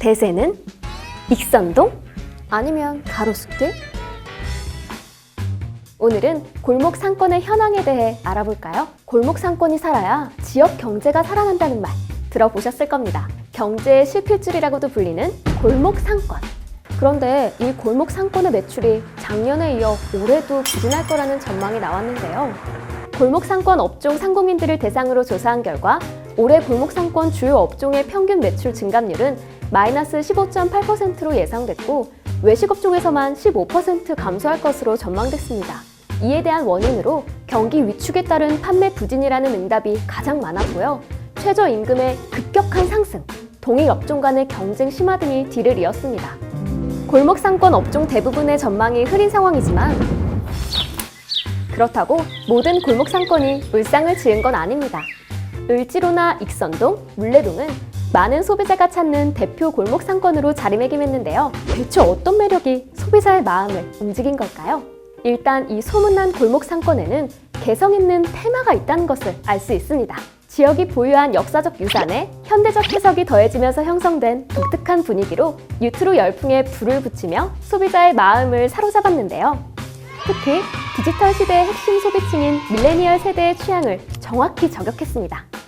대세는 익선동? 아니면 가로수길? 오늘은 골목 상권의 현황에 대해 알아볼까요? 골목 상권이 살아야 지역 경제가 살아난다는 말 들어보셨을 겁니다. 경제의 실필줄이라고도 불리는 골목 상권. 그런데 이 골목 상권의 매출이 작년에 이어 올해도 부진할 거라는 전망이 나왔는데요. 골목 상권 업종 상공인들을 대상으로 조사한 결과 올해 골목 상권 주요 업종의 평균 매출 증감률은 마이너스 15.8%로 예상됐고 외식 업종에서만 15% 감소할 것으로 전망됐습니다. 이에 대한 원인으로 경기 위축에 따른 판매 부진이라는 응답이 가장 많았고요. 최저 임금의 급격한 상승, 동일 업종 간의 경쟁 심화 등이 뒤를 이었습니다. 골목 상권 업종 대부분의 전망이 흐린 상황이지만 그렇다고 모든 골목 상권이 울상을 지은 건 아닙니다. 을지로나 익선동, 물레동은 많은 소비자가 찾는 대표 골목 상권으로 자리매김했는데요. 대체 어떤 매력이 소비자의 마음을 움직인 걸까요? 일단 이 소문난 골목 상권에는 개성 있는 테마가 있다는 것을 알 수 있습니다. 지역이 보유한 역사적 유산에 현대적 해석이 더해지면서 형성된 독특한 분위기로 유튜브 열풍에 불을 붙이며 소비자의 마음을 사로잡았는데요. 특히 디지털 시대의 핵심 소비층인 밀레니얼 세대의 취향을 정확히 저격했습니다.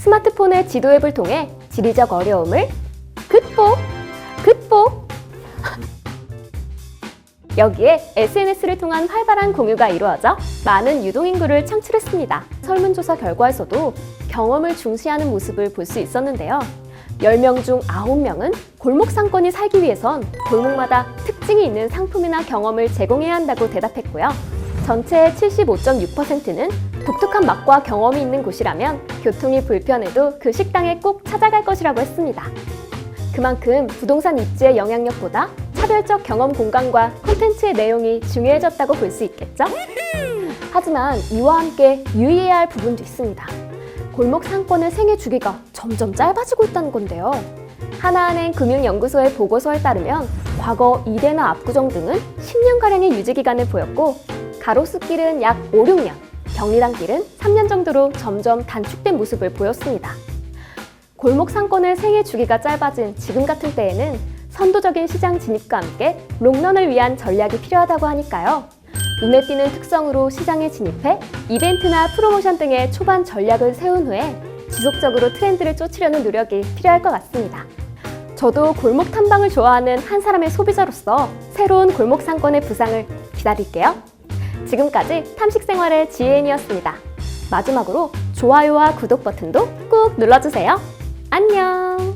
스마트폰의 지도 앱을 통해 지리적 어려움을 극복! 극복! 여기에 SNS를 통한 활발한 공유가 이루어져 많은 유동인구를 창출했습니다. 설문조사 결과에서도 경험을 중시하는 모습을 볼 수 있었는데요. 10명 중 9명은 골목 상권이 살기 위해선 골목마다 특징이 있는 상품이나 경험을 제공해야 한다고 대답했고요. 전체의 75.6%는 독특한 맛과 경험이 있는 곳이라면 교통이 불편해도 그 식당에 꼭 찾아갈 것이라고 했습니다. 그만큼 부동산 입지의 영향력보다 차별적 경험 공간과 콘텐츠의 내용이 중요해졌다고 볼 수 있겠죠? 하지만 이와 함께 유의해야 할 부분도 있습니다. 골목 상권의 생애 주기가 점점 짧아지고 있다는 건데요. 하나은행 금융연구소의 보고서에 따르면 과거 이대나 압구정 등은 10년가량의 유지 기간을 보였고 가로수길은 약 5, 6년, 경리단길은 3년 정도로 점점 단축된 모습을 보였습니다. 골목 상권의 생애 주기가 짧아진 지금 같은 때에는 선도적인 시장 진입과 함께 롱런을 위한 전략이 필요하다고 하니까요. 눈에 띄는 특성으로 시장에 진입해 이벤트나 프로모션 등의 초반 전략을 세운 후에 지속적으로 트렌드를 쫓으려는 노력이 필요할 것 같습니다. 저도 골목 탐방을 좋아하는 한 사람의 소비자로서 새로운 골목 상권의 부상을 기다릴게요. 지금까지 탐식 생활의 지혜인이었습니다. 마지막으로 좋아요와 구독 버튼도 꾹 눌러주세요. 안녕!